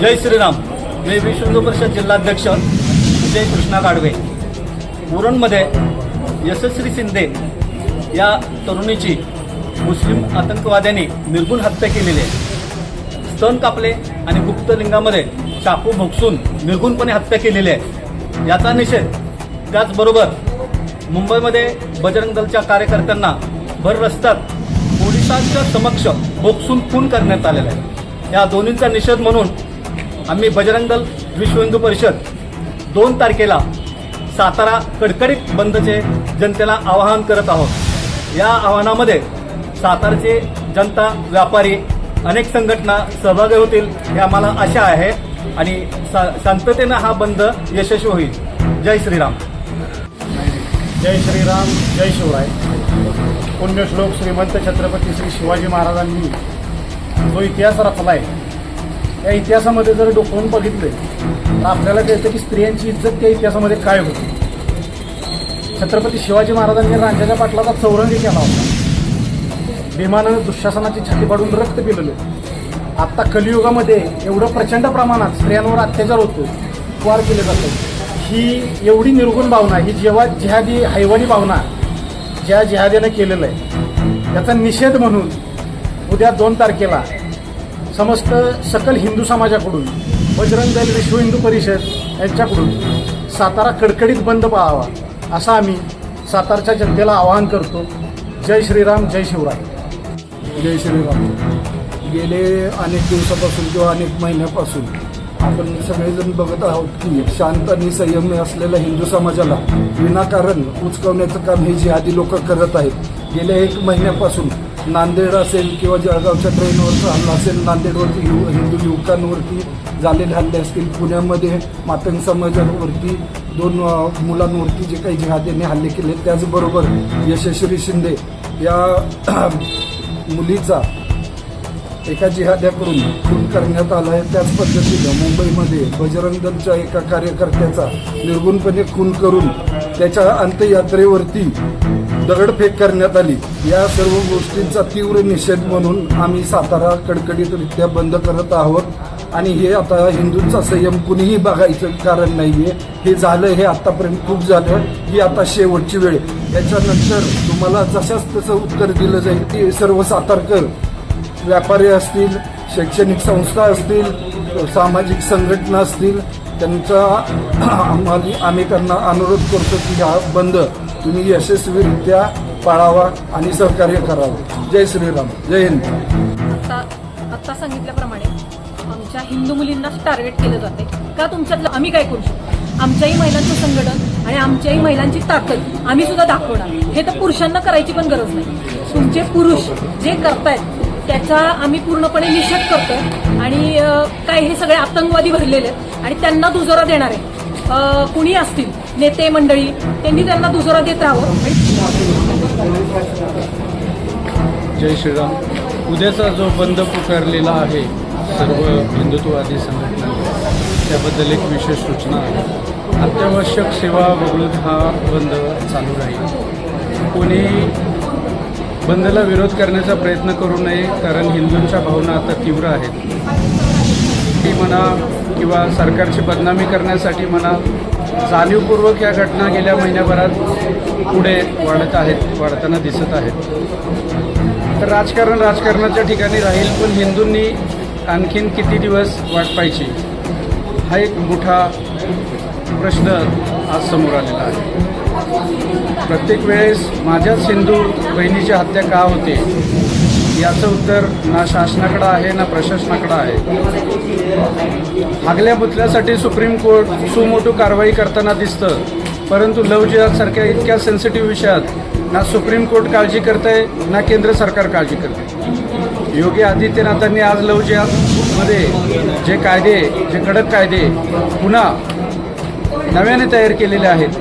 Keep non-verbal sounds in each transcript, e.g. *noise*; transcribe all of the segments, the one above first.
जय श्रीराम. मी विश्व परिषद जिल्हाध्यक्ष विजय कृष्णा गाडवे. उरणमध्ये यशस्वी शिंदे या तरुणीची मुस्लिम आतंकवाद्यांनी निर्गुण हत्या केलेली आहे. स्तन कापले आणि गुप्त लिंगामध्ये चाकू भोगसून निर्गुणपणे हत्या केलेली आहे. याचा निषेध त्याचबरोबर मुंबईमध्ये बजरंग दलच्या कार्यकर्त्यांना भर रस्त्यात पोलिसांच्या समक्ष भोगसून खून करण्यात आलेला आहे. या दोन्हींचा निषेध म्हणून आम्ही बजरंग दल विश्व हिंदू परिषद दोन तारखेला सातारा कडकडीत बंदचे जनतेला आवाहन करत आहोत. या आव्हानामध्ये सातारचे जनता व्यापारी अनेक संघटना सहभागी होतील हे आम्हाला आशा आहे आणि सा शांततेनं हा बंद यशस्वी होईल. जय श्रीराम. जय श्रीराम जय शिवराय. पुण्यश्लोक श्रीमंत छत्रपती श्री शिवाजी महाराजांनी जो इतिहास आहे या इतिहासामध्ये जर डोकवून बघितले तर आपल्याला कळतं की स्त्रियांची इज्जत त्या इतिहासामध्ये काय होती. छत्रपती शिवाजी महाराजांनी रांजाच्या पाटलाचा चौरंगी केला होता. भीमानं दुःशासनाची छाती पाडून रक्त पिलेलं. आत्ता कलियुगामध्ये एवढं प्रचंड प्रमाणात स्त्रियांवर अत्याचार होतो वार केले जातात. ही एवढी निर्गुण भावना ही जेव्हा जिहादी हैवानी भावना ज्या जिहादीनं केलेलं आहे त्याचा निषेध म्हणून उद्या दोन तारखेला समस्त सकल हिंदू समाजाकडून बजरंग दल विश्व हिंदू परिषद यांच्याकडून सातारा कडकडीत बंद पाहावा असं आम्ही सातारच्या जनतेला आवाहन करतो. जय श्रीराम जय शिवराय. जय श्रीराम. गेले अनेक दिवसापासून किंवा अनेक महिन्यापासून आपण सगळेजण बघत आहोत की शांत आणि संयमी असलेल्या हिंदू समाजाला विनाकारण उचकवण्याचं काम हे जिहादी लोक करत आहेत गेल्या एक महिन्यापासून नांदेड असेल किंवा जळगावच्या ट्रेनवरचा हल्ला असेल नांदेडवरती यु हिंदू युवकांवरती झालेले हल्ले असतील. पुण्यामध्ये मातंग समाजावरती दोन मुलांवरती जे काही जिहाद्यांनी हल्ले केले त्याचबरोबर यशस्वी शिंदे या *clears throat* मुलीचा एका जिहाद्याकडून खून करण्यात आला आहे. त्याच पद्धतीनं मुंबईमध्ये बजरंग दलच्या एका कार्यकर्त्याचा निर्गुणपणे खून करून त्याच्या अंत्ययात्रेवरती दगडफेक करण्यात आली. या सर्व गोष्टींचा तीव्र निषेध म्हणून आम्ही सातारा कडकडीतरित्या बंद करत आहोत. आणि हे आता हिंदूंचा संयम कुणीही बघायचं कारण नाही आहे हे झालं हे आत्तापर्यंत खूप झालं. ही आता शेवटची वेळ. याच्यानंतर तुम्हाला जशाच तसं उत्तर दिलं जाईल की सर्व सातारकर व्यापारी असतील शैक्षणिक संस्था असतील सामाजिक संघटना असतील त्यांचा आम्हाला आम्ही त्यांना अनुरोध करतो की हा बंद तुम्ही यशस्वीरित्या पाळावा आणि सहकार्य करावं. जय श्रीराम. जय हिंद. आता आत्ता सांगितल्याप्रमाणे आमच्या हिंदू मुलींनाच टार्गेट केलं जाते. का तुमच्यातलं आम्ही काय करू शकतो? आमच्याही महिलांचं संघटन आणि आमच्याही महिलांची ताकद आम्ही सुद्धा दाखवणार. हे तर पुरुषांना करायची पण गरज नाही. तुमचे पुरुष जे करतायत त्याचा आम्ही पूर्णपणे निषेध करतोय आणि काय हे सगळे आतंकवादी भरलेले आहेत आणि त्यांना दुजोरा देणार आहे कुणी असतील? नेते मंडळी त्यांनी त्यांना दुसरा देत राहावं. जय श्रीराम. उद्याचा जो बंद पुकारलेला आहे सर्व हिंदुत्ववादी संघटना त्याबद्दल एक विशेष सूचना आहे. अत्यावश्यक सेवा वगळून हा बंद चालू राहील. कोणी बंदला विरोध करण्याचा प्रयत्न करू नये कारण हिंदूंच्या भावना आता तीव्र आहेत. ती म्हणा किंवा सरकारची बदनामी करण्यासाठी म्हणा जाणीवपूर्वक या घटना गेल्या महिन्याभरात पुढे वाढत आहेत वाढताना दिसत आहेत. तर राजकारण राजकारणाच्या ठिकाणी राहील पण हिंदूंनी आणखीन किती दिवस वाट पाहिजे हा एक मोठा प्रश्न आज समोर आलेला आहे. प्रत्येक वेळेस माझ्याच हिंदू बहिणीची हत्या का होते? याचं उत्तर ना शासनाकडं आहे ना प्रशासनाकडं आहे. हागल्या बुतल्यासाठी सुप्रीम कोर्ट सुमोठू कारवाई करताना दिसतं. परंतु लव जिहादसारख्या इतक्या सेन्सिटिव्ह विषयात ना सुप्रीम कोर्ट काळजी करतंय ना केंद्र सरकार काळजी करते योगी आदित्यनाथांनी आज लव जिहादमध्ये जे कायदे जे कडक कायदे पुन्हा नव्याने तयार केलेले आहेत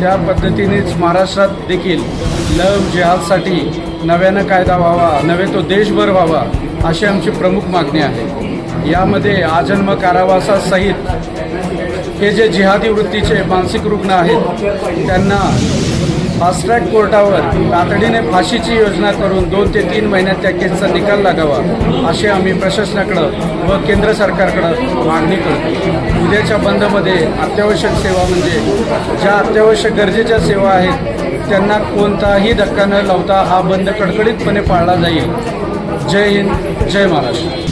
त्या पद्धतीनेच महाराष्ट्रात देखील लव जिहादसाठी नव्यानं कायदा व्हावा नव्हे तो देशभर व्हावा अशी आमची प्रमुख मागणी आहे. यामध्ये आजन्म कारावासासहित हे जे जिहादी वृत्तीचे मानसिक रुग्ण आहेत त्यांना फास्ट्रॅक कोर्टावर तातडीने फाशीची योजना करून दोन ते तीन महिन्यात त्या केसचा निकाल लागावा अशी आम्ही प्रशासनाकडं व केंद्र सरकारकडं मागणी करतो. उद्याच्या बंदमध्ये अत्यावश्यक सेवा म्हणजे ज्या अत्यावश्यक गरजेच्या सेवा आहेत त्यांना कोणताही धक्का न लावता हा बंद कडकडीतपणे पाळला जाईल. जय हिंद जय महाराष्ट्र.